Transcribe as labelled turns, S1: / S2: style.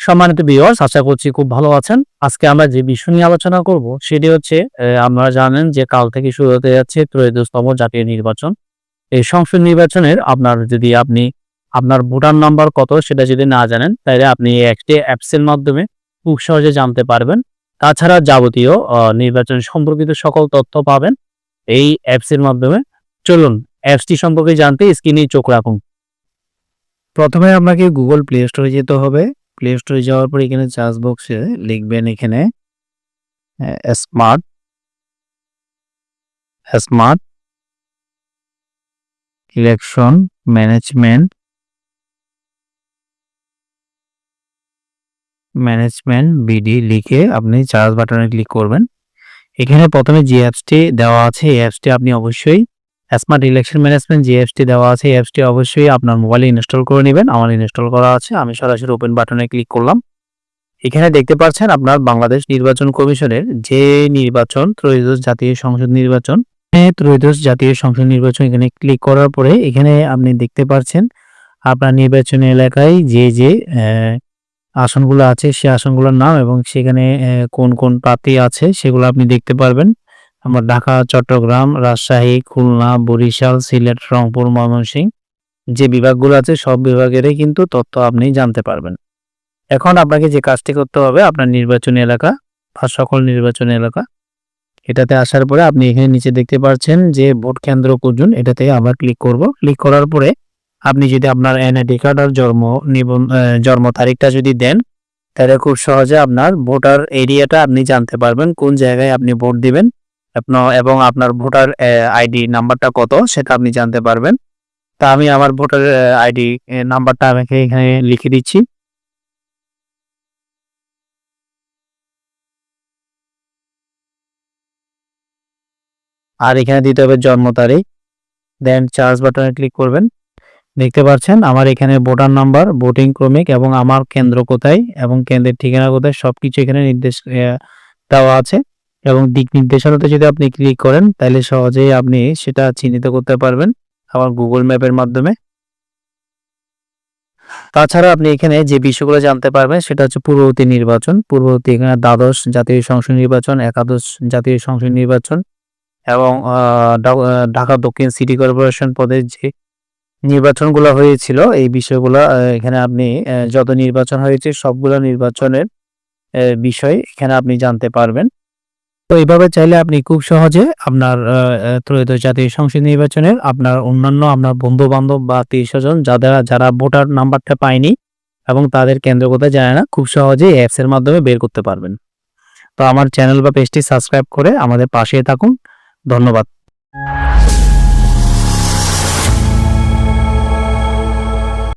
S1: সম্মানিত ভিউয়ার্স আশা করছি খুব ভালো আছেন। আজকে আমরা যে বিষয় নিয়ে আলোচনা করব, সেটি হচ্ছে আপনারা জানেন যে কাল থেকে শুরু হতে যাচ্ছে ত্রয়োদশতম জাতীয় নির্বাচন। এই সংসদ নির্বাচনের আপনার যদি আপনি, আপনার ভোটার নাম্বার কত সেটা যদি না জানেন, তাহলে আপনি একটি অ্যাপসের মাধ্যমে খুব সহজে জানতে পারবেন। তাছাড়া যাবতীয় নির্বাচন সম্পর্কিত সকল তথ্য পাবেন। এই অ্যাপসের মাধ্যমে। চলুন অ্যাপসটি সম্পর্কে জানতে স্ক্রিনে চোখ রাখুন। প্রথমে আপনাকে গুগল প্লে স্টোরে যেতে হবে। প্লে স্টোরে যাওয়ার পর এখানে চার্জ বক্সে লিখবেন এখানে smart smart election management management BD লিখে আপনি চার্জ বাটনে ক্লিক করবেন। এখানে প্রথমে যে অ্যাপসটি দেওয়া আছে, এই অ্যাপসটি আপনি অবশ্যই স্মার্ট ইলেকশন ম্যানেজমেন্ট যে অ্যাপসটি দেওয়া আছে। এই অ্যাপসটি অবশ্যই আপনার মোবাইলে ইনস্টল করে নেবেন। আমার ইনস্টল করা আছে। আমি সরাসরি ওপেন বাটনে ক্লিক করলাম। এখানে দেখতে পাচ্ছেন আপনার বাংলাদেশ নির্বাচন কমিশনের যে নির্বাচন, ত্রয়োদশ জাতীয় সংসদ নির্বাচন এই ত্রয়োদশ জাতীয় সংসদ নির্বাচন এখানে ক্লিক করার পরে এখানে আপনি দেখতে পাচ্ছেন আপনার নির্বাচনী এলাকায় যে যে আসনগুলো আছে, সে আসনগুলোর নাম এবং সেখানে কোন কোন প্রার্থী আছে সেগুলো আপনি দেখতে পারবেন। আমরা ঢাকা, চট্টগ্রাম, রাজশাহী, খুলনা, বরিশাল, সিলেট, রংপুর, ময়মনসিংহ যে বিভাগগুলো আছে সব বিভাগেরই কিন্তু তথ্য আপনি জানতে পারবেন। এখন আপনাকে যে কাজটি করতে হবে, আপনার নির্বাচনী এলাকা বা সকল নির্বাচনী এলাকা, এটাতে আসার পরে আপনি এখানে নিচে দেখতে পাচ্ছেন যে ভোট কেন্দ্র কোজন, এটাতে আবার ক্লিক করব। ক্লিক করার পরে আপনি যদি আপনার এনআইডি কার্ড আর জন্ম জন্ম তারিখটা যদি দেন, তাহলে খুব সহজে আপনার ভোটার এরিয়াটা আপনি জানতে পারবেন, কোন জায়গায় আপনি ভোট দিবেন। এবং আপনার ভোটার আইডি নাম্বারটা কত সেটা আপনি জানতে পারবেন। তা আমি আমার ভোটার আইডি নাম্বারটা আমাকে এখানে লিখে দিচ্ছি। আর এখানে দিতে হবে জন্ম তারিখ। দেন চার্জ বাটনে ক্লিক করবেন। দেখতে পাচ্ছেন আমার এখানে ভোটার নাম্বার, ভোটিং ক্রমিক এবং আমার কেন্দ্র কোথায় এবং কেন্দ্রের ঠিকানা কোথায় সবকিছু এখানে নির্দেশ দেওয়া আছে। এবং দিক নির্দেশনাতে যদি আপনি ক্লিক করেন, তাহলে সহজেই আপনি সেটা চিহ্নিত করতে পারবেন আমার গুগল ম্যাপের মাধ্যমে। তাছাড়া আপনি এখানে যে বিষয়গুলো জানতে পারবেন, সেটা হচ্ছে পূর্ববর্তী নির্বাচন। পূর্ববর্তী এখানে দ্বাদশ জাতীয় সংসদ নির্বাচন, একাদশ জাতীয় সংসদ নির্বাচন এবং ঢাকা দক্ষিণ সিটি কর্পোরেশন পদের যে নির্বাচনগুলো হয়েছিল, এই বিষয়গুলো এখানে আপনি যত নির্বাচন হয়েছে, সবগুলো নির্বাচনের বিষয় এখানে আপনি জানতে পারবেন। তো এইভাবে চাইলে আপনি খুব সহজে আপনার ত্রয়োদশ জাতীয় সংসদ নির্বাচনের আপনার অন্যান্য আপনার বন্ধু বান্ধব বা আত্মীয় স্বজন যাদের, যারা ভোটার নাম্বারটা পায়নি এবং তাদের কেন্দ্র কোথায় জানে না, খুব সহজে অ্যাপস এর মাধ্যমে বের করতে পারবেন। তো আমার চ্যানেল বা পেজটি সাবস্ক্রাইব করে আমাদের পাশে থাকুন। ধন্যবাদ।